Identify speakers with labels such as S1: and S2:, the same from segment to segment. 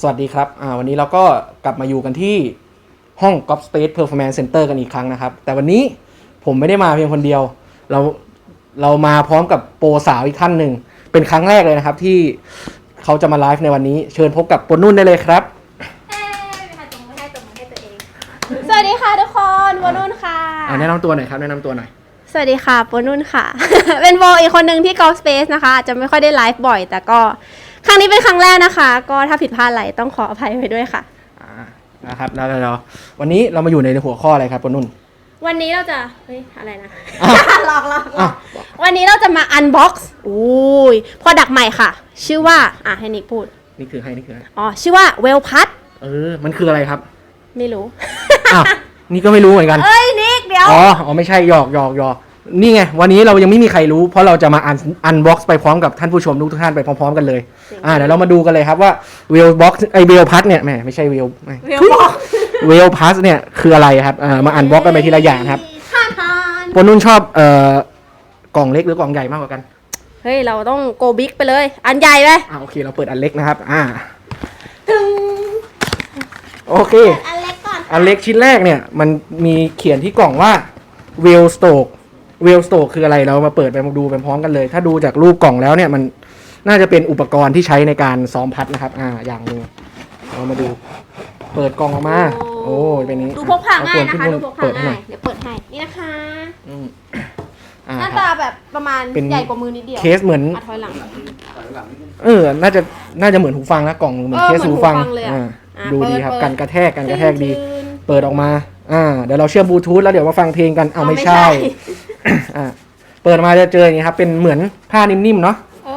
S1: สวัสดีครับอ่าวันนี้เราก็กลับมาอยู่กันที่ห้อง g o p Space Performance Center กันอีกครั้งนะครับ แต่วันนี้ผมไม่ได้มาเพียงคนเดียว เราเรามาพร้อมกับโปรสาวอีกท่านหนึ่ง เป็นครั้งแรกเลยนะครับที่เขาจะมาไลฟ์ในวันนี้ เชิญพบกับปนนุ่นได้เลยครับ
S2: เอ้ยไม่ให้ตรงไม่ให้ตรงไม่ให้ตัวเองสวัสดีค่ะทุกคนวนุ่นค่ะ
S1: อ่าแนะนำตัวหน่อยครับแนะนำตัวหน่อย
S2: สวัสดีค่ะปนุ่นค่ะ เป็นโบอีกคนหนึ่งที่ Golf Space นะคะอาจจะไม่ค่อยได้ไลฟ์บ่อย แต่ก็ ครั้งนี้เป็นครั้งแรกนะคะ ก็ถ้าผิดพลาดอะไรต้องขออภัยไว้ด้วยค่ะ
S1: อ่านะครับแล้วเราวันนี้เรามาอยู่ในหัวข้ออะไรครับปนนุ่น
S2: วันนี้เราจะ เฮ้ย อะไรนะ
S1: อ้าว
S2: หลอกหลอกหล
S1: อ้า
S2: อ
S1: ว
S2: กวันนี้เราจะมา unbox อุ้ยพอดักใหม่ค่ะ ชื่อว่า อะให้นิกพูด
S1: นี่คือให้นี่คือให้
S2: อ๋อ ชื่อว่า well pat
S1: เออ มันคืออะไรครับ
S2: ไม่รู้
S1: อ้าวนี่ก็ไม่รู้เหมือนกัน
S2: เอ้ยนิกเดี๋ยว
S1: อ๋ออ๋อไม่ใช่หยอกหยอกหยอก นี่ไงวันนี้เรายังไม่มีใครรู้ เพราะเราจะมาอันอันบ็อกซ์ไปพร้อมกับท่านผู้ชมทุกท่านไปพร้อม ๆ กันเลย
S2: จริง
S1: อ่าเดี๋ยวเรามาดูกันเลยครับว่าเวลบ็อกซ์ไอเวลพัทเนี่ยแหมไม่ใช่เวล
S2: well box
S1: เวลพัสเนี่ยคืออะไรครับอ่ามาอันบ็อกกันไปทีละอย่างครับ
S2: ท่านทาน
S1: ปนนุ่นชอบเอ่อกล่องเล็กหรือกล่องใหญ่มากกว่ากัน
S2: เฮ้ยเราต้องโกบิ๊กไปเลย อันใหญ่เลย
S1: อ่าโอเคเราเปิดอันเล็กนะครับอ่า
S2: ตึง
S1: โอเค
S2: อันเล็กก่อน
S1: อันเล็กชิ้นแรกเนี่ยมันมีเขียนที่กล่องว่าเวลสโตก เวลสโตกคืออะไรเรามาเปิดไปมาดูไปพร้อมกันเลย ถ้าดูจากรูปกล่องแล้วเนี่ยมันน่าจะเป็นอุปกรณ์ที่ใช้ในการซ้อมพัดนะครับ อ่า อย่างหนึงเรามาดู เปิดกล่องออกมา โอ้ยเป็นนี้
S2: ดูพกพาง่ายนะคะ
S1: เอ
S2: ดู
S1: ว
S2: พกพา
S1: เปิดให้หน่
S2: ง่า
S1: อยย
S2: เดี๋ยวเปิดให้นี่นะคะ
S1: อืมอ่า
S2: หน้า
S1: ค
S2: ตา
S1: รับ
S2: แบบประมาณ
S1: เป็น
S2: ใหญ่กว่ามือนิดเดียว
S1: เคสเหมือน
S2: อะถอยหลัง
S1: เออ น่าจะน่าจะเหมือนหูฟังนะกล่องเหมือน
S2: เออ
S1: เคสหูฟัง
S2: เหมือนหูฟังเลยอะ
S1: อ่า
S2: อะ
S1: ดูดีครับ
S2: เปิด
S1: กันกระแทกกันกระแทกดี
S2: ชื่น
S1: เปิดออกมา อ่าเดี๋ยวเราเชื่อมบลูทูธแล้วเดี๋ยวมาฟังเพลงกันเอา
S2: เอา
S1: ไม่
S2: ไม่
S1: ใช่
S2: ใช่
S1: อ่า เปิดมาจะเจออย่างนี้ครับ เป็นเหมือนผ้านิ่มๆเนาะ
S2: โอ้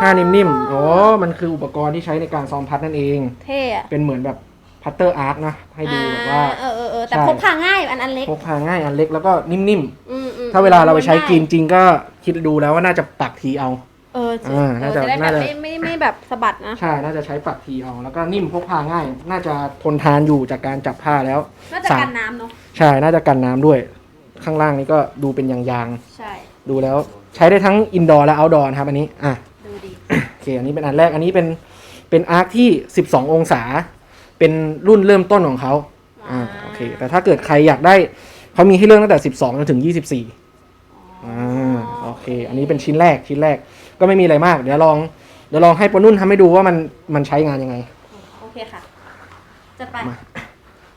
S1: ผ้านิ่มๆอ๋อมันคืออุปกรณ์ที่ใช้ในการซ้อมพัดนั่นเอง
S2: เท่อะ
S1: เป็นเหมือนแบบพัตเตอร์อาร์ตนะให้ดูแบบว่า
S2: อ่เออเออเออแต่
S1: ใช่
S2: พกพาง่ายอันอันเล็ก
S1: พกพาง่ายอันเล็กแล้วก็นิ่ม
S2: อืมอืม
S1: ๆ ถ้าเวลาเราไปใช้กินจริงก็คิดดูแล้วว่าน่าจะปักทีเอา
S2: เออจริง
S1: อ่า
S2: เอ
S1: น่า
S2: อ
S1: จะ
S2: จะได้แบ
S1: น่า
S2: บ
S1: จะ
S2: ไม่ไม่ไม่แบบสะบัดนะ
S1: ใช่น่าจะใช้ปักทีเอา แล้วก็นิ่มพกพาง่าย น่าจะทนทานอยู่จากการจับผ้าแล้ว
S2: น่าจะ
S1: สาม
S2: กันน้ำเนาะ
S1: ใช่น่าจะกันน้ำด้วย ข้างล่างนี้ก็ดูเป็นยางๆ
S2: ใช่
S1: ดูแล้วใช้ได้ทั้งอินดอร์และเอาท์ดอร์นะครับอันนี้อะ
S2: ดูดี
S1: โอเค อันนี้เป็นอันแรก อันนี้เป็น เป็นอาร์คที่ 12 องศา เป็นรุ่นเริ่มต้นของเขาอ่า โอเค แต่ถ้าเกิดใครอยากได้ เขามีให้เลือกตั้งแต่ 12จนถึง 24อ่า โอเค อันนี้เป็นชิ้นแรก ชิ้นแรก ก็ไม่มีอะไรมาก เดี๋ยวลอง เดี๋ยวลองให้ปนุ่นทำให้ดูว่ามัน มันใช้งานยังไง
S2: โอเคค่ะจัดไป
S1: มา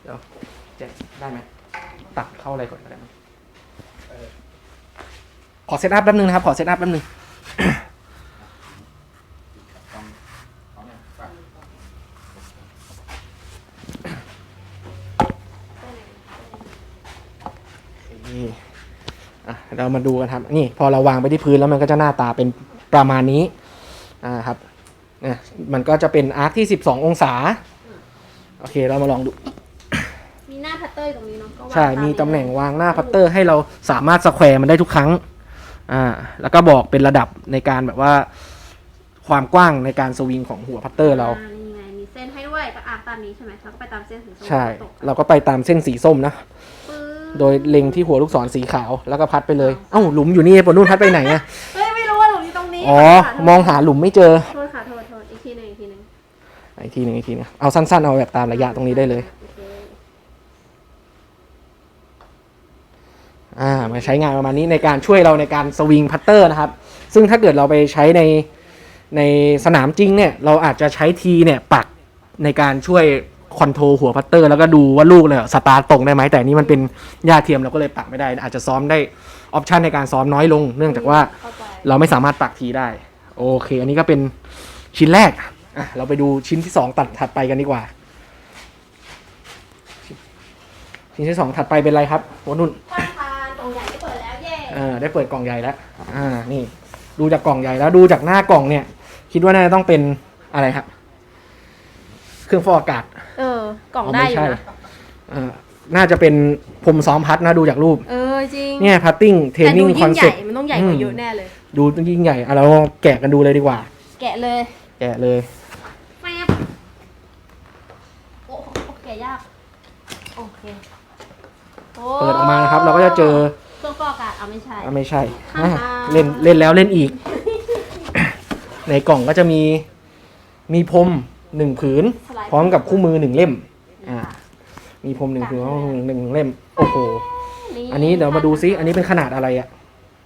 S1: เดี๋ยวแจกได้ไหม ตัดเข้าอะไรก่อนก็ได้ไหมเออ ขอเซตอัพแป๊บนึงนะครับ ขอเซตอัพแป๊บนึงนี่อะเรามาดูกันครับ นี่พอเราวางไปที่พื้นแล้วมันก็จะหน้าตาเป็นประมาณนี้อ่าครับเนี่ยมันก็จะเป็นอาร์คที่ 12 องศา โอเค เรามาลองดู
S2: มีหน้าพัตเตอร์อยู่ตรงนี้เนาะก็วาง
S1: ใช่
S2: ตา
S1: มี
S2: นี้
S1: ตำแหน่งวางหน้าพัตเตอร์ให้เราสามารถสแควร์มันได้ทุกครั้ง อ่าแล้วก็บอกเป็นระดับในการแบบว่า ความกว้างในการสวิงของหัวพัตเตอร์เรา
S2: อ่นี่ไงมีเส้นให้ด้วยก็อะตามนี้ใช่ไหมแล้วก็ไปตามเส้นสีส้ม
S1: ใช่
S2: ตก
S1: เราก็ไปตามเส้นสีส้มนะ
S2: ปึ๊บ
S1: โดยเล็งที่หัวลูกศรสีขาวแล้วก็พัดไปเลย เอ้าหลุมอยู่นี่ปนนุ่นพัดไปไหนอะ
S2: เฮ้ยไม่รู้ว่าหลุมอยู่ตรงนี้
S1: อ๋อ
S2: ขโทษ
S1: มองหาหลุมไม่เจอ
S2: โทษค่ะโทษโทษอีกทีหนึ่งอีกทีหนึ่ง
S1: อีกทีหนึ่งอีกทีหนึงเอาสั้นๆเอาแบบตามระยะตรงนี้ได้เลย
S2: อ่า
S1: มาใช้งานประมาณนี้ในการช่วยเราในการสวิงพัตเตอร์นะครับ ซึ่งถ้าเกิดเราไปใช้ในในสนามจริงเนี่ยเราอาจจะใช้ทีเนี่ยปักในการช่วยคอนโทรหัวพัตเตอร์ แล้วก็ดูว่าลูกเนี่ยสตาร์ตตรงได้ไหมแต่นี่มันเป็นหญ้าเทียมเราก็เลยปักไม่ได้ อาจจะซ้อมได้ออปชันในการซ้อมน้อยลง เนื่องจากว่า
S2: เรา
S1: ไม่สามารถปักทีได้ โอเค อันนี้ก็เป็นชิ้นแรกอะเราไปดูชิ้นที่สองตัดถัดไปกันดีกว่า ชิ้นที่สองถัดไปเป็นอะไรครับโอ้นุ่น
S2: อ
S1: อได้เปิดกล่องใหญ่แล้วอ่านี่ดูจากกล่องใหญ่แล้วดูจากหน้ากล่องเนี่ย คิดว่าน่าจะต้องเป็นอะไรครับ เครื่องฟอกอากาศ
S2: เออ กล่องได้อยู่
S1: ไม่ใช่
S2: นะ
S1: เออน่าจะเป็นพรมซ้อมพัดนะดูจากรูป
S2: เออจริง
S1: เนี่ยพัตติ้งเทรน
S2: แต่
S1: นิ่
S2: ดู
S1: งค
S2: ยิ่
S1: อน
S2: งให
S1: เซ็
S2: ญ่
S1: ปต์
S2: มันต้องใหญ่กว่าเยอะแน่เลย
S1: ดูยิ่งใหญ่อะเราแกะกันดูเลยดีกว่า
S2: แกะเลย
S1: แกะเลย
S2: แฟบโอ้โหแกะยาก โอเคโเปิ
S1: ดออกมานะครับ เราก็จะเจอ
S2: เครื่องฟอกอากาศเอาไม่ใช่
S1: อะไม่ใช่
S2: อ่า
S1: อะ เล่นเล่นแล้วเล่นอีก ในกล่องก็จะมีมีพรมหนึ่งผืน พร้อมกับคู่มือหนึ่งเล่ม อ่ามีพรมหนึ่งผืนพร้อมกับหนึ่งเล่ม โอ้โห อันนี้เดี๋ยวมาดูซิ อันนี้เป็นขนาดอะไรอะ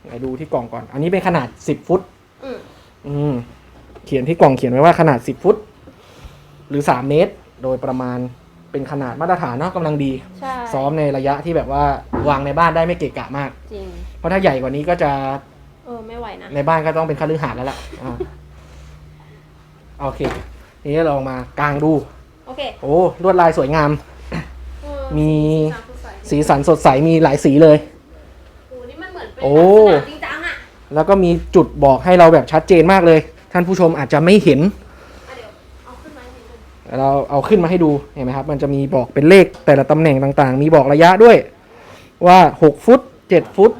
S1: ไหนดูที่กล่องก่อน อันนี้เป็นขนาดสิบฟุต
S2: อืม
S1: อืม เขียนที่กล่องเขียนไว้ว่าขนาดสิบฟุต หรือสามเมตร โดยประมาณเป็นขนาดมาตรฐานเนาะกำลังดี
S2: ใช่
S1: ซ้อมในระยะที่แบบว่าวางในบ้านได้ไม่เกะกะมาก
S2: จริง
S1: เพราะถ้าใหญ่กว่านี้ก็จะ
S2: เออ ไม่ไหวนะ
S1: ในบ้านก็ต้องเป็นคฤหาสน์แล้วล่ะอ่าโอเคทีนี้เรามากางดู
S2: โอเค
S1: โอ้ลวดลายสวยงาม
S2: เออ
S1: มี
S2: สีสันสดใส
S1: สีสันสดใสมีหลายสีเลย
S2: โอ้นี่มันเหมือนเป็น
S1: โอ้
S2: แบบสนามจริงจังอะ
S1: แล้วก็มีจุดบอกให้เราแบบชัดเจนมากเลย ท่านผู้ชมอาจจะไม่เห็น
S2: อะเดี๋ยวเอาขึ้นมาให้ดู
S1: เราเอาขึ้นมาให้ดูเห็นไหมครับ มันจะมีบอกเป็นเลขแต่ละตำแหน่งต่างๆ มีบอกระยะด้วยว่า 6 ฟุต 7 ฟุต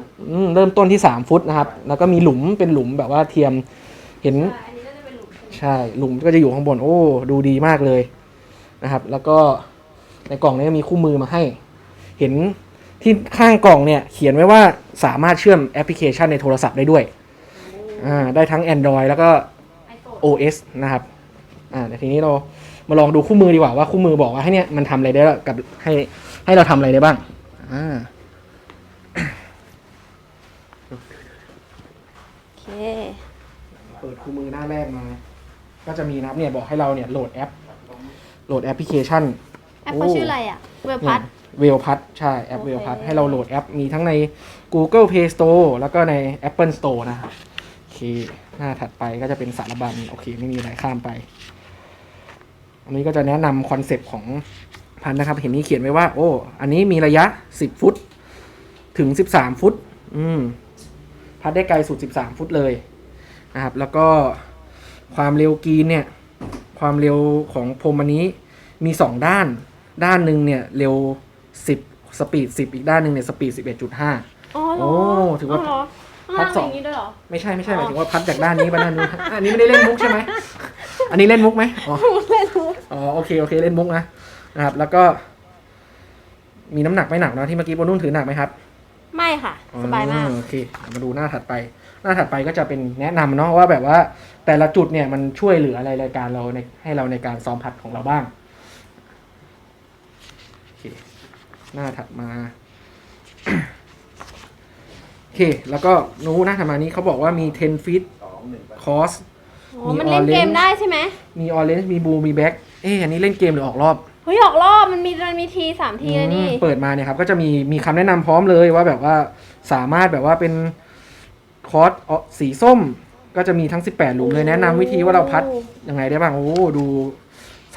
S1: เริ่มต้นที่ 3 ฟุตนะครับ แล้วก็มีหลุมเป็นหลุมแบบว่าเทียมเห็น
S2: ใช่หลุม
S1: ก็จะอยู่ข้างบนโอ้ดูดีมากเลยนะครับ แล้วก็ในกล่องนี้มีคู่มือมาให้ เห็นที่ข้างกล่องเนี่ยเขียนไว้ว่าสามารถเชื่อมแอปพลิเคชันในโทรศัพท์ได้ด้วยอ่าได้ทั้ง Android แล้วก็
S2: ไอโฟน
S1: OS นะครับอ่าทีนี้เรา มาลองดูคู่มือดีกว่าว่าคู่มือบอกว่าให้เนี่ยมันทำอะไรได้บ้างกับให้ให้เราทำอะไรได้บ้างอ่า
S2: โอเค
S1: เปิดคู่มือหน้าแรกมา ก็จะมีนะครับเนี่ยบอกให้เราเนี่ยโหลดแอป โหลดแอปพลิเคชัน
S2: แอปเขาชื่ออะไรอะเวลพัด
S1: เวลพัทใช่แอป
S2: โอเค
S1: เวลพัทให้เราโหลดแอปมีทั้งใน Google Play Store แล้วก็ใน Apple Store นะโอเค หน้าถัดไปก็จะเป็นสารบัญ โอเค ไม่มีอะไรข้ามไป อันนี้ก็จะแนะนำคอนเซปต์ของพันธุ์นะครับ เห็นนี้เขียนไว้ว่า โอ้ อันนี้มีระยะ 10 ฟุต ถึง 13 ฟุต อืม พัดได้ไกลสุด 13 ฟุตเลยนะครับ แล้วก็ความเร็วกรีนเนี่ย ความเร็วของพรมอันนี้มี 2 ด้าน ด้านหนึ่งเนี่ยเร็ว 10 สปีด 10 อีกด้านหนึ่งเนี่ยสปีด 11.5
S2: อ๋อเหรอ
S1: โอ้ถือว่า
S2: เหรอข้าง
S1: พั
S2: ล่า
S1: ด
S2: ง
S1: ส
S2: เป็
S1: อนง
S2: อย่างนี้ด้วยเหรอ
S1: ไม่ใช่ไม่ใช่
S2: อ๋
S1: ห
S2: อ
S1: มายถึงว่าพัดจากด้านนี้ไปด้านนู้นอันนี้ไม่ได้เล่นมุกใช่ไหม อันนี้เล่นมุกไหมอ๋อ
S2: ไม่รู้
S1: อ๋อโอเคโอเคเล่นมุกนะนะครับ แล้วก็ มีน้ำหนักไม่หนักเนอะที่เมื่อกี้บนนุ่นถือหนักไหมครับ
S2: ไม่ค่ะ สบายมาก
S1: อ๋อโอเคเดี๋ยวมาดูหน้าถัดไป หน้าถัดไปก็จะเป็นแนะนำเนาะว่าแบบว่าแต่ละจุดเนี่ยมันช่วยเหลืออะไรรายการเราในให้เราในการซ้อมพัดของเราบ้างโอเคหน้าถัดมาโอเค แล้วก็นู้หน้าถัดมานี้เขาบอกว่ามี 10 feet course
S2: โอ้
S1: มี
S2: มันเล่น
S1: orange
S2: เกมได้ใช่ไหม
S1: มี orange มี blue มี black เอ๊ะอันนี้เล่นเกมหรือออกรอบ
S2: เฮ้ยออกรอบมันมีมันมีทีสามทีนะนี่
S1: อืมเปิดมาเนี่ยครับก็จะมีมีคำแนะนำพร้อมเลยว่าแบบว่าสามารถแบบว่าเป็นคอร์สเอาสีส้ม ก็จะมีทั้ง 18 หลุมเลยแนะนำวิธีว่าเราพัดยังไงได้บ้างโอ้ดู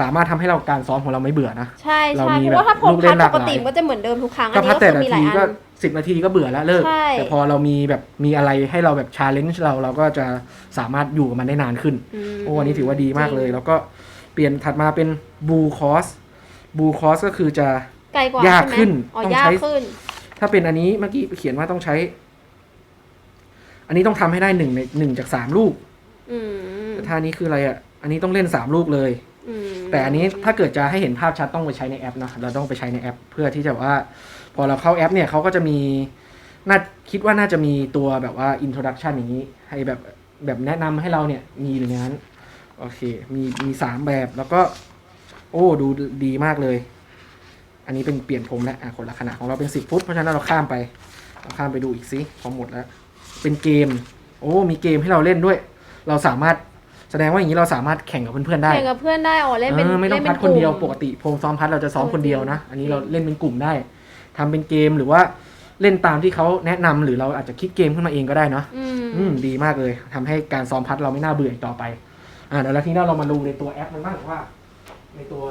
S1: สามารถทำให้เราการซ้อมของเราไม่เบื่อนะ
S2: ใช่
S1: เรา
S2: ใช่
S1: มี
S2: เพราะว่าถ้า
S1: แบบ
S2: ผม
S1: ลูกเล่
S2: พัด
S1: นหลา
S2: ป
S1: ก
S2: ก
S1: หลาย
S2: ติมันก็จะเหมือนเดิมทุกครั้งอัน
S1: ก็
S2: นี้
S1: พัด
S2: ก็
S1: แต่
S2: คือ
S1: ละ
S2: มีหลา
S1: ที
S2: ยอั
S1: ก็
S2: น
S1: สิบนาทีก็เบื่อแล้วเลิก
S2: ใช่
S1: แต่พอเรามีแบบมีอะไรให้เราแบบชาเลนจ์เราเราก็จะสามารถอยู่กับมันได้นานขึ้น
S2: ม
S1: โอ้อันนี้ถือว่าดีมากเลย แล้วก็ เปลี่ยนถัดมาเป็นบูคอสบูคอสก็คือจะ
S2: ไกลกว่ายา
S1: ก
S2: ใช่ไหม
S1: ขึ้น
S2: อ๋อ
S1: ต้อง
S2: ยา
S1: ใช้
S2: กขึ้น
S1: ถ้าเป็นอันนี้เมื่อกี้เขียนว่าต้องใช้ อันนี้ต้องทำให้ได้หนึ่งในหนึ่งจากสามลูก
S2: อืม
S1: แต่ท่านี้คืออะไรอะ อันนี้ต้องเล่นสามลูกเลย
S2: อืม
S1: แต่อันนี้ถ้าเกิดจะให้เห็นภาพชัดต้องไปใช้ในแอปนะเราต้องไปใช้ในแอป เพื่อที่จะว่า พอเราเข้าแอป เนี่ยเขาก็จะมีน่าคิดว่าน่าจะมีตัวแบบว่าอินโทรดักชันอย่างนี้ ให้แบบแบบแนะนำให้เราเนี่ยมีอยู่ในนั้น โอเค มีมีสามแบบแล้วก็ โอ้ดูดีมากเลย อันนี้เป็นเปลี่ยนพรมแล้วอะคนละขนาดของเราเป็นสิบฟุต เพราะฉะนั้นเราข้ามไปเราข้ามไปดูอีกสิพอหมดแล้ว เป็นเกม โอ้มีเกมให้เราเล่นด้วย เราสามารถแสดงว่าอย่างนี้เราสามารถแข่งกับเพื่อนๆได้
S2: แข่งกับเพื่อนได้อ๋อเล่นเป็น
S1: เออไม่ต้อง
S2: ล่
S1: พัด
S2: ป็
S1: คนเดียว
S2: กลุ่ม
S1: ปกติพงซ้อมพัดเราจะซ้อม
S2: เออ
S1: คนเดียวนะ
S2: จริง
S1: อันนี้เราเล่นเป็นกลุ่มได้ทำเป็นเกมหรือว่าเล่นตามที่เขาแนะนำหรือเราอาจจะคิดเกมขึ้นมาเองก็ได้เนาะ
S2: อืม
S1: อืมดีมากเลยทำให้การซ้อมพัดเราไม่น่าเบื่ออีกต่อไป อ่าเดี๋ยวเราทีนี้เรามาดูในตัวแอปมันบ้างว่า ในตัว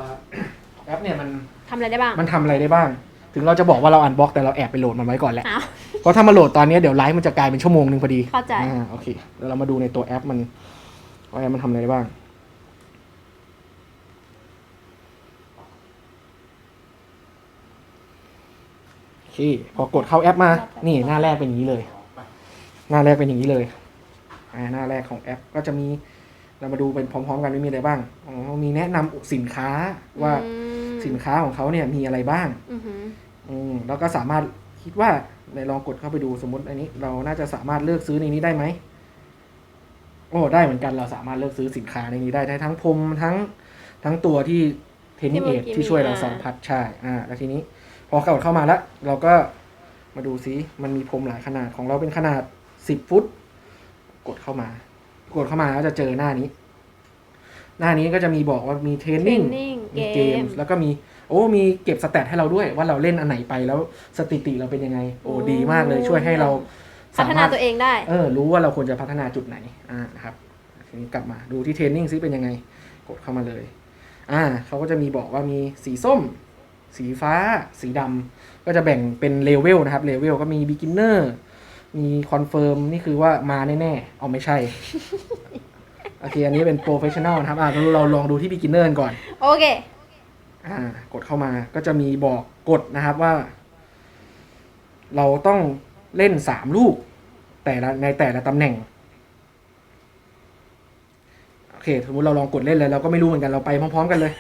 S1: แอปเนี่ยมัน
S2: ทำอะไรได้บ้าง
S1: มันทำอะไรได้บ้าง ถึงเราจะบอกว่าเราอันบล็อกแต่เราแอบไปโหลดมันไว้ก่อนแหละ
S2: อ้าว
S1: เพราะถ้ามาโหลดตอนนี้เดี๋ยวไลฟ์มันจะกลายเป็นชั่วโมงหนึ่งพอดี
S2: เข้าใจ
S1: อ่าโอเคเดี๋ยวเรามาดูในตัวแอปมันว่าแอปมันทำอะไรได้บ้าง โอเค พอกดเข้าแอปมา นี่หน้าแรกเป็นอย่างนี้เลย หน้าแรกเป็นอย่างนี้เลยอ่าหน้าแรกของแอปก็จะมี เรามาดูเป็นพร้อมๆ กันว่ามีอะไรบ้างอ๋อมีแนะนำสินค้าว่า
S2: อืม
S1: สินค้าของเขาเนี่ยมีอะไรบ้าง
S2: อือหือ
S1: อืมแล้วก็สามารถคิดว่าในลองกดเข้าไปดูสมมติอันนี้ เราน่าจะสามารถเลือกซื้อในนี้ได้ไหมโอ้ได้เหมือนกันเราสามารถเลือกซื้อสินค้าในนี้ได้ได้ทั้งพรมทั้งทั้งตัวที่เทนนิ
S2: ที่
S1: เอ
S2: เมื่อ
S1: ท
S2: กี้
S1: ที่ช่วยเรา
S2: มี
S1: สอง
S2: อ่า
S1: พัดใช่อ่า แล้วทีนี้ พอกดเข้ามาแล้ว เราก็มาดูซิมันมีพรมหลายขนาดของเราเป็นขนาดสิบฟุต กดเข้ามา กดเข้ามาแล้วจะเจอหน้านี้ หน้านี้ก็จะมีบอกว่ามีเทรนนิ่ง
S2: Training
S1: มีเก
S2: เก
S1: ม
S2: ม
S1: แล้วก็มีโอ้มีเก็บสแตทให้เราด้วย ว่าเราเล่นอันไหนไปแล้วสถิติเราเป็นยังไง โอ้
S2: โอ้
S1: ดีมากเลยช่วยให้เรา
S2: พัฒนาตัวเองได้
S1: เออรู้ว่าเราควรจะพัฒนาจุดไหนอ่านะครับทีนี้กลับมาดูที่เทรนนิ่งซิเป็นยังไง กดเข้ามาเลยอ่าเขาก็จะมีบอกว่ามีสีส้ม สีฟ้า สีดำก็จะแบ่งเป็นเลเวลนะครับเลเวลก็มี beginner มีคอนเฟิร์มนี่คือว่ามาแน่ๆเอาไม่ใช่ โอเค อันนี้เป็น professional นะครับ อ่าเราลองดูที่ beginner กันก่อน
S2: โอเค
S1: อ่า กดเข้ามาก็จะมีบอกกฎนะครับว่า เราต้องเล่นสามลูก แต่ละในแต่ละตำแหน่ง โอเคสมมติเราลองกดเล่นเลยเราก็ไม่รู้เหมือนกันเราไปพร้อม ๆ กันเลย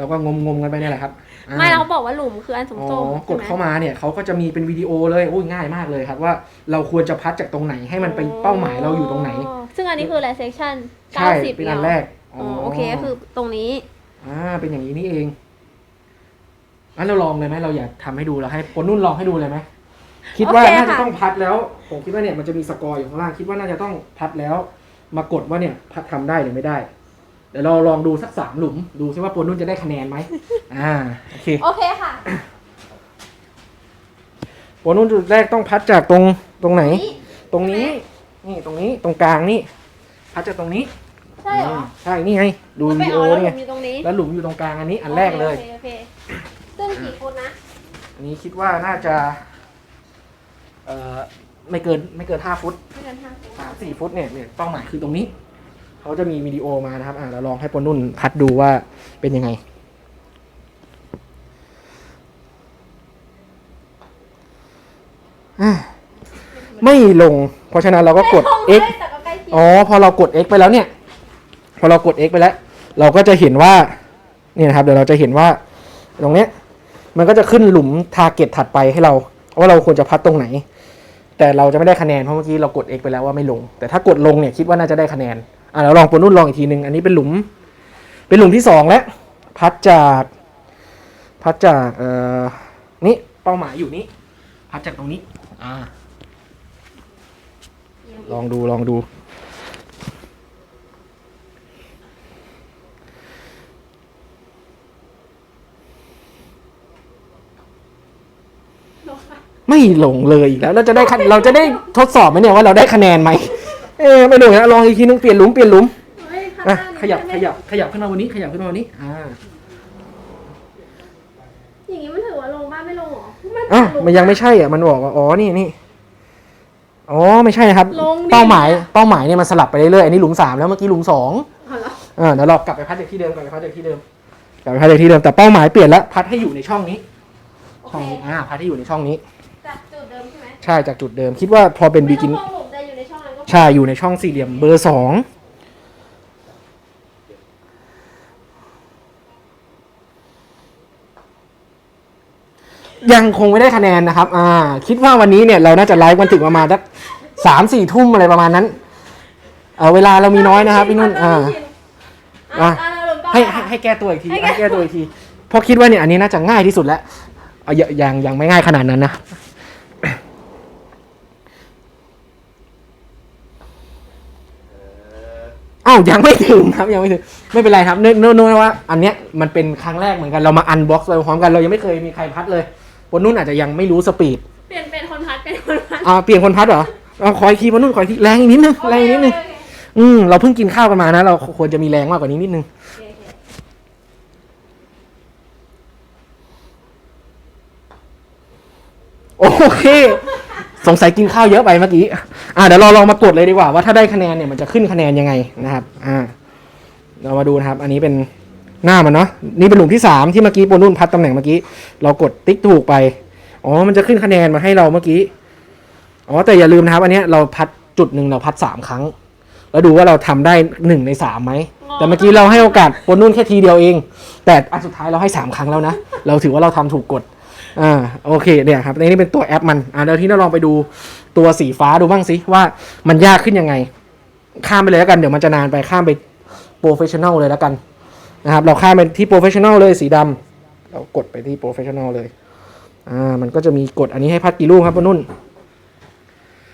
S1: เราก็งมงมๆกันไปเนี่ยแหละครับอ่
S2: ไม่เราบอกว่าหลุมคืออันสม
S1: อ๋อ
S2: ส้ม
S1: กดเข้ามาเนี่ยเขาก็จะมีเป็นวิดีโอเลยโอ้ยง่ายมากเลยครับ ว่าเราควรจะพัดจากตรงไหนให้มันไปเป้าหมายเราอยู่ตรงไหน
S2: ซึ่งอันนี้คืออะไรเซสชั่น
S1: ใช่
S2: 90
S1: เป็นอันแรก
S2: อ๋อโอเคก็คือตรงนี้
S1: อ่าเป็นอย่างนี้นี่เองงั้นเราลองเลยไหมเราอยากทำให้ดูเราให้คนนุ่นลองให้ดูเลยไหมคิดว่า
S2: โอเค
S1: น่าจะ
S2: ค่ะ
S1: ต้องพัดแล้ว ผมคิดว่าเนี่ยมันจะมีสกอร์อยู่ข้างล่างคิดว่าน่าจะต้องพัดแล้ว มากดว่าเนี่ยพัดทำได้หรือไม่ได้ เดี๋ยวเราลองดูสักสามหลุม ดูซิว่าปนนุ่นจะได้คะแนนไหมอ่าโอเค
S2: โอเคค่ะ
S1: ปนนุ่นจุดแรกต้องพัดจากตรงตรงไหน
S2: นี่
S1: ตรงนี้ นี่ตรงนี้ตรงกลางนี่พัดจากตรงนี้
S2: ใช่เหรอ
S1: มใช่นี่ไงดู
S2: มัน
S1: วิ
S2: ไม่
S1: ดีโอ
S2: เอาแล้วห
S1: นี่
S2: ลุ
S1: ไง
S2: มอยู่ตรงนี้
S1: แล้วหลุมอยู่ตรงกลางอันนี้อันแรกเลย
S2: โอคโอเคซึ่งกี่ฟุตนะ
S1: อันนี้คิดว่าน่าจะเอ่อไม่เกินไม่เกินห้าฟุต
S2: ไม่เกินห้าฟุต
S1: สามสี่ฟุตเนี่ยเนี่ยเป้าหมายคือตรงนี้ เขาจะมีวิดีโอมานะครับ อ่าเราลองให้ปนนุ่นพัดดูว่าเป็นยังไงอะไม่ลง เพราะฉะนั้นเราก็กด
S2: ไม่
S1: X
S2: ตรงแต่ก็ใกล้เคียง
S1: อ๋อ พอเรากด X ไปแล้วเนี่ย พอเรากด X ไปแล้ว เราก็จะเห็นว่า นี่นะครับ เดี๋ยวเราจะเห็นว่า ตรงเนี้ย มันก็จะขึ้นหลุมทาร์เก็ตถัดไปให้เรา ว่าเราควรจะพัดตรงไหน แต่เราจะไม่ได้คะแนน เพราะเมื่อกี้เรากด X ไปแล้วว่าไม่ลง แต่ถ้ากดลงเนี่ยคิดว่าน่าจะได้คะแนน อะเราลองปนนุ่นลองอีกทีหนึ่งอันนี้เป็นหลุม เป็นหลุมที่สองแล้วพัดจากพัดจากเอ่อนี่เป้าหมายอยู่นี่พัดจากตรงนี้อ่าลองดูลองดู ไม่หลงเลยอีกแล้วเราจะได้คะเราจะได้ทดสอบไหมเนี่ยว่าเราได้คะแนนไหม เออไม่ลงนะลองอีกทีนึงเปลี่ยนหลุมเปลี่ยนหลุม
S2: เฮ้ยข้างห
S1: อะ
S2: น้า
S1: ขยับ
S2: นี่
S1: ขยับขยับขึ้นมาวันนี้ ขยับขึ้นมาวันนี้อ่า
S2: อย่างนี้มันถือว่าลงบ้านไม่ลงเหรอมัน
S1: อ้าว
S2: ล
S1: มันยังไม่ใช่อะมันบอกว่าอ๋อนี่นี่อ๋อไม่ใช่นะครับ
S2: ลงดิ
S1: เป้าหมายเป้าหมายเนี่ยมันสลับไปเรื่อยๆอันนี้หลุมสามแล้วเมื่อกี้หลุมสอง
S2: เอาเหรอ
S1: อ่าเดี๋ยวเรากลับไปพัดจากที่เดิมกลับไปพัดจากที่เดิมกลับไปพัดจากที่เดิมแต่เป้าหมายเปลี่ยนแล้วพัดให้อยู่ในช่องนี้
S2: โอ
S1: ช่อง
S2: เค
S1: นี้อ่าพัดให้อยู่ในช่องนี้
S2: จากจุดเดิมใช่ไหม
S1: ใช่จากจุดเดิมคิดว่าพอเป็นบีกิน
S2: ไม่ต้องมองหลุมแต่อยู่ ในช่องนั้นก็พอ
S1: ใช่อยู่ในช่องสี่เหลี่ยมเบอร์สองยังคงไม่ได้คะแนนนะครับ อ่า คิดว่าวันนี้เนี่ยเราน่าจะไลฟ์กันถึงประมาณสักสามสี่ทุ่มอะไรประมาณนั้น เออเวลาเรามีน้อยนะครับพี่นุ่น อ่า
S2: อะ
S1: อะ
S2: อะเราลงต่อ
S1: ให้ให้ให้แก้ตัวอีกที
S2: ให้แก้
S1: ให้แก้ตัวอีกที เพราะคิดว่าเนี่ยอันนี้น่าจะง่ายที่สุดแล้ว เอาอย่ายังยังไม่ง่ายขนาดนั้นนะ อ้าวยังไม่ถึงครับยังไม่ถึงไม่เป็นไรครับเนื่องเนื่องว่าอันเนี้ยมันเป็นครั้งแรกเหมือนกันเรามาอันบ็อกซ์ไปพร้อมกันเรายังไม่เคยมีใครพัดเลยคนนุ่นอาจจะยังไม่รู้สปีด
S2: เปลี่ยนเป็นคนพัดเป็นคนพัด
S1: อ่าเปลี่ยนคนพัดเหรอเอาขออีกทีคนนุ่นขออีกทีแรงอีกนิดนึงแรงอีกนิดนึง
S2: โอเค
S1: อืมเราเพิ่งกินข้าวกันมานะ เราควรจะมีแรงมากกว่านี้นิดนึง
S2: โอเคโอเค
S1: โอเคสงสัยกินข้าวเยอะไปเมื่อกี้ อ่าเดี๋ยวเราลองมากดเลยดีกว่าว่าถ้าได้คะแนนเนี่ยมันจะขึ้นคะแนนยังไงนะครับ อ่า เรามาดูนะครับ อันนี้เป็นหน้ามันเนาะนี่เป็นหลุมที่สามที่เมื่อกี้โปรนุ่นพัดตำแหน่งเมื่อกี้ เรากดติ๊กถูกไป อ๋อ มันจะขึ้นคะแนนมาให้เราเมื่อกี้ อ๋อ แต่อย่าลืมนะครับ อันนี้เราพัดจุดหนึ่งเราพัดสามครั้ง แล้วดูว่าเราทำได้หนึ่งในสามไหม แต่เมื่อกี้เราให้โอกาสโปรนุ่นแค่ทีเดียวเอง แต่อันสุดท้ายเราให้สามครั้งแล้วนะ เราถือว่าเราทำถูกกฎ อ่าโอเคเนี่ยครับในนี้เป็นตัวแอปมันอ่าเดี๋ยวที่เราลองไปดูตัวสีฟ้าดูบ้างสิว่ามันยากขึ้นยังไง ข้ามไปเลยแล้วกันเดี๋ยวมันจะนานไปข้ามไปโปรเฟชชั่นแนลเลยแล้วกันนะครับเราข้ามไปที่ professional เลยสีดำเรากดไปที่ professional เลยอ่ามันก็จะมีกดอันนี้ให้พัดกี่ลูกครับปะนุ่น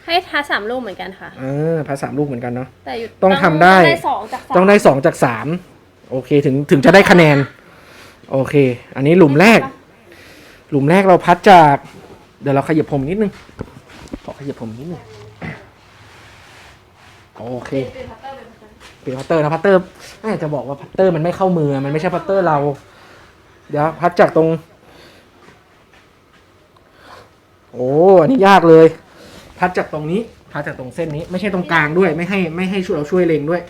S2: ให้ทัสสามลูกเหมือนกันค่ะ
S1: อ่าพัดสามลูกเหมือนกันเนาะ
S2: แต่อยู่
S1: ต้องทำได้
S2: ต้องได้สองจากสาม
S1: ต้องได้สองจากสามโอเคถึงถึงจะได้คะแนน โอเค อันนี้หลุมแรก หลุมแรกเราพัดจาก เดี๋ยวเราขยับผมนิดนึงขอขยับผมนิดนึงโอเคเปลี่ยนพัตเตอร์นะพัตเตอร์แม่จะบอกว่าพัตเตอร์มันไม่เข้ามือมันไม่ใช่พัตเตอร์เรา เดี๋ยวพัดจากตรง โอ้อันนี้ยากเลย พัดจากตรงนี้ พัดจากตรงเส้นนี้ ไม่ใช่ตรงกลางด้วย ไม่ให้ไม่ให้ช่วยเราช่วยเล็งด้วย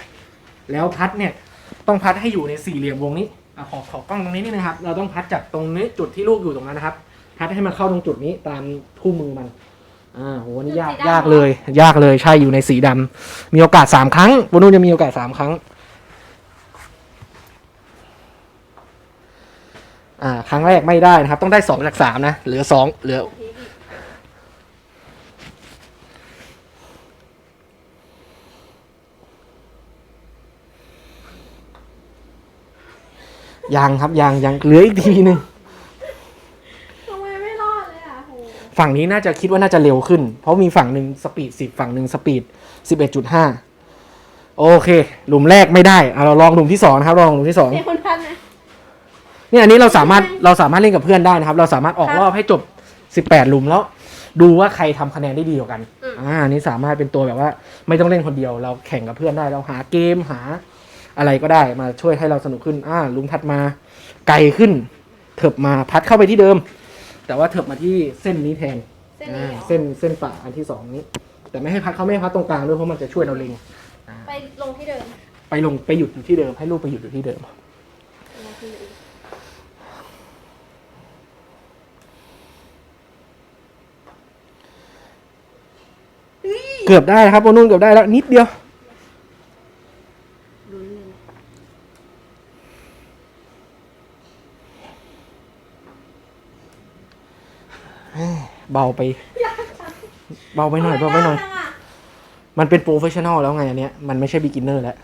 S1: แล้วพัดเนี่ย ต้องพัดให้อยู่ในสี่เหลี่ยมวงนี้ อะขอขอกล้องตรงนี้นิดนึงครับ เราต้องพัดจากตรงนี้จุดที่ลูกอยู่ตรงนั้นนะครับ พัดให้มันเข้าตรงจุดนี้ตามคู่มือมัน อ่าโหอันนี่ยากยากเลย ยากเลยใช่อยู่ในสีดำมีโอกาสสามครั้งบนนู้นจะมีโอกาสสามครั้ง อ่า ครั้งแรกไม่ได้นะครับ ต้องได้สองจากสามนะ เหลือสองเหลือ ยังครับยังยังเหลืออีกทีหนึ่ง
S2: ทำไมไม่รอดเลยอะโห
S1: ฝั่งนี้น่าจะคิดว่าน่าจะเร็วขึ้น เพราะมีฝั่งหนึ่งสปีดสิบฝั่งหนึ่งสปีดสิบเอ็ดจุดห้าโอเค หลุมแรกไม่ได้เอาเราลองหลุมที่สองนะครับลองหลุมที่สอง
S2: มีคนพัดไหม
S1: เนี่ยอันนี้เราสามารถเราสามารถเล่นกับเพื่อนได้นะครับ เราสามารถออก
S2: ครับ
S1: รอบให้จบสิบแปดหลุมแล้ว ดูว่าใครทำคะแนนได้ดีกว่ากัน
S2: อืม
S1: อ่าอันนี้สามารถเป็นตัวแบบว่า ไม่ต้องเล่นคนเดียว เราแข่งกับเพื่อนได้เราหาเกมหา อะไรก็ได้มาช่วยให้เราสนุกขึ้นอ่าหลุมถัดมาไกลขึ้น เถิบมาพัดเข้าไปที่เดิม แต่ว่าเถิบมาที่เส้นนี้แทน
S2: เส้น
S1: อ่า
S2: นี้เหรอ
S1: เส้นเส้นป่าอันที่สองนี้ แต่ไม่ให้พัดเขาไม่ให้พัดตรงกลางด้วยเพราะมันจะช่วยเราเล็ง
S2: ไปลงที่เดิม
S1: ไปลงไปหยุดอยู่ที่เดิมให้ลูกไปหยุดอยู่ที่เดิม
S2: ลงที่เดิม
S1: เกือบได้ครับโอนุ่นเกือบได้แล้วนิดเดียว
S2: ลุ้นเลย
S1: เบาไป เบาไปหน่อยเบาไปหน่อย มันเป็นโปรเฟชชั่นอลแล้วไงอันเนี้ยมันไม่ใช่บิ๊กินเนอร์แล้ว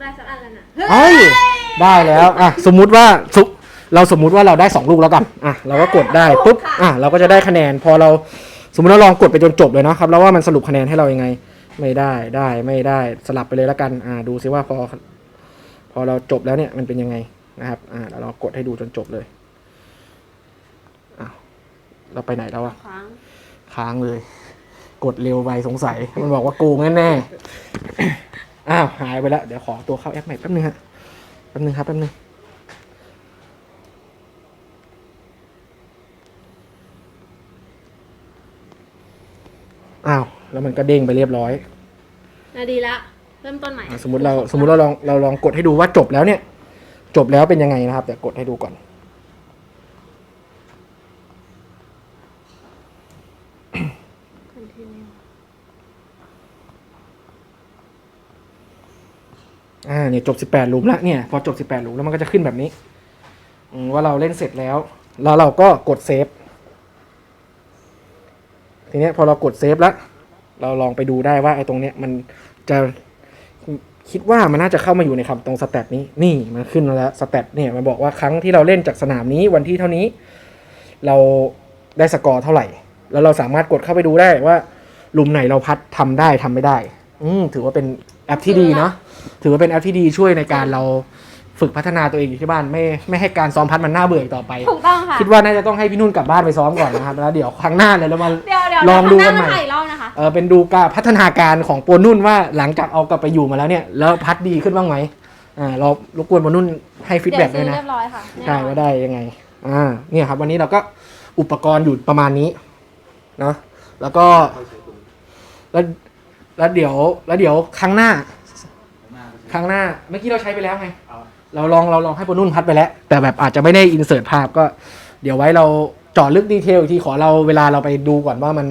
S2: ได้สักอันแล้วนะ
S1: เฮ้ยได้แล้วอะสมมุติว่าสุเราสมมุติว่าเราได้สองลูกแล้วกันอะเราก็กดได้ปุ๊บอะเราก็จะได้คะแนน พอเราสมมติเราลองกดไปจนจบเลยเนาะครับ แล้วว่ามันสรุปคะแนนให้เรายังไง ไม่ได้ได้ไม่ได้สลับไปเลยแล้วกันอ่าดูซิว่าพอ พอเราจบแล้วเนี่ยมันเป็นยังไง นะครับอ่าเราลองกดให้ดูจนจบเลยอ้าวเราไปไหนแล้วอะ
S2: ครั้ง
S1: ค้างเลย กดเร็วไปสงสัย มันบอกว่าโกงแน่ๆอ้าวหายไปแล้ว เดี๋ยวขอตัวเข้าแอปใหม่แป๊บนึงฮะแป๊บนึงครับแป๊บนึงอ้าวแล้วมันก็เด้งไปเรียบร้อย
S2: อะดีละ เริ่มต้นใหม่
S1: อะสมมติเราสมมติเราลองเราลองกดให้ดูว่าจบแล้วเนี่ย จบแล้วเป็นยังไงนะครับเดี๋ยวกดให้ดูก่อน อ่าเนี่ยจบสิบแปดหลุมแล้วเนี่ยพอจบสิบแปดหลุมแล้วมันก็จะขึ้นแบบนี้ว่าเราเล่นเสร็จแล้ว แล้วเราก็กดเซฟทีนี้พอเรากดเซฟแล้ว เราลองไปดูได้ว่าไอ้ตรงเนี้ยมันจะ คิดว่ามันน่าจะเข้ามาอยู่ในคำตรงสแตทนี้นี่มันขึ้นแล้วสแตทเนี่ยมันบอกว่าครั้งที่เราเล่นจากสนามนี้วันที่เท่านี้ เราได้สกอร์เท่าไหร่ แล้วเราสามารถกดเข้าไปดูได้ว่าหลุมไหนเราพัดทำได้ทำไม่ได้ อืถือว่าเป็นแอปที่ดีเนาะถือว่าเป็นแอปที่ดีช่วยในการเรา ฝึกพัฒนาตัวเองอยู่ที่บ้านไม่ไม่ให้การซ้อมพัดมันน่าเบื่ออีกต่อไป
S2: ถูกต้องค่ะ
S1: คิดว่าน่าจะต้องให้พี่นุ่นกลับบ้านไปซ้อมก่อนนะครับ แล้วเดี๋ยวครั้งหน้าเนี่ยเรามา
S2: เดี๋ยวเดี๋ยว
S1: ลองดูกัน
S2: เยว
S1: ใหม่
S2: ครั้งาถ่ายรอบนะคะ
S1: เออเป็นดูการพัฒนาการของโปรนุ่นว่าหลังจากเอากลับไปอยู่มาแล้วเนี่ยแล้วพัดดีขึ้นบ้างไหมอ่าเรารบกวนโปรนุ่นให้ฟีดแบ็กด้วย
S2: เดี๋
S1: นะ
S2: ซื้อเรียบร้อยค่ะ
S1: ใช่ว่าได้ยังไงอ่าเนี่ยครับ วันนี้เราก็อุปกรณ์อยู่ประมาณนี้เนาะแล้วก็แล้วแล้วเดี๋ยวแล้วเดี๋ยวครั้งหน้า ครั้งหน้าเมื่อกี้เราใช้ไปแล้วไง เราลองเราลองให้ปนุ่นพัดไปแล้ว แต่แบบอาจจะไม่ได้อินเสิร์ตภาพก็ เดี๋ยวไว้เราเจาะลึกดีเทลอีกทีขอเราเวลาเราไปดูก่อนว่ามัน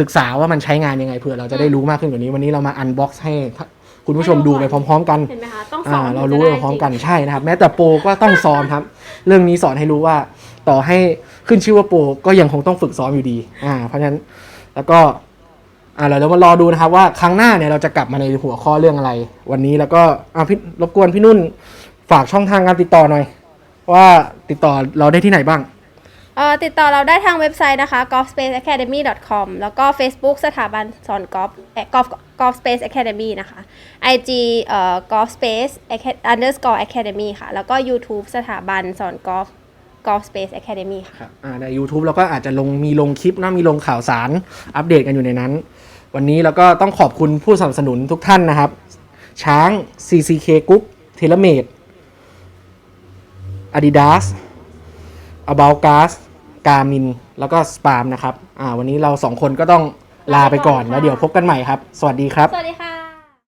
S1: ศึกษาว่ามันใช้งานยังไงเผื่อเราจะได้รู้มากขึ้นกว่านี้ วันนี้เรามาอันบ็อกซ์ให้คุณผู้ชมดูไปพร้อม ๆ กัน
S2: เห็นไหมคะต้องสอ
S1: อ่านเรา
S2: ถึง
S1: รู้
S2: จะ
S1: ไป
S2: ได้
S1: พร้อม
S2: จง
S1: กันใช่นะครับ แม้แต่โปรก็ต้องซ้อมครับ เรื่องนี้สอนให้รู้ว่าต่อให้ขึ้นชื่อว่าโปรก็ยังคงต้องฝึกซ้อมอยู่ดีอ่าเพราะฉะนั้นแล้วก็ อ่าเราจะมารอดูนะครับว่าครั้งหน้าเนี่ยเราจะกลับมาในหัวข้อเรื่องอะไร วันนี้แล้วก็อ่าพี่รบกวนพี่นุ่นฝากช่องทางการติดต่อหน่อย ว่าติดต่อเราได้ที่ไหนบ้าง
S2: เอ่อติดต่อเราได้ทางเว็บไซต์นะคะ golfspaceacademy.com แล้วก็ Facebook สถาบันสอนกอล์ฟเอ่อ golf golf space academy นะคะ IG เอ่อ golf space Aca- underscore academy ค่ะ แล้วก็ YouTube สถาบันสอนกอล์ฟ golf space academy ค่ะ
S1: ครับอ่าใน YouTube เราก็อาจจะลงมีลงคลิปนะมีลงข่าวสารอัปเดตกันอยู่ในนั้น วันนี้เราก็ต้องขอบคุณผู้สนับสนุนทุกท่านนะครับ ช้าง CCK Group t e l e m a d e Adidas About Gas Garmin แล้วก็ Spam นะครับ อ่า วันนี้เราสองคนก็ต้องลาไปก่อน แล้วเดี๋ยวพบกันใหม่ครับ สวัสดีครับ
S2: สวัสดีค่ะ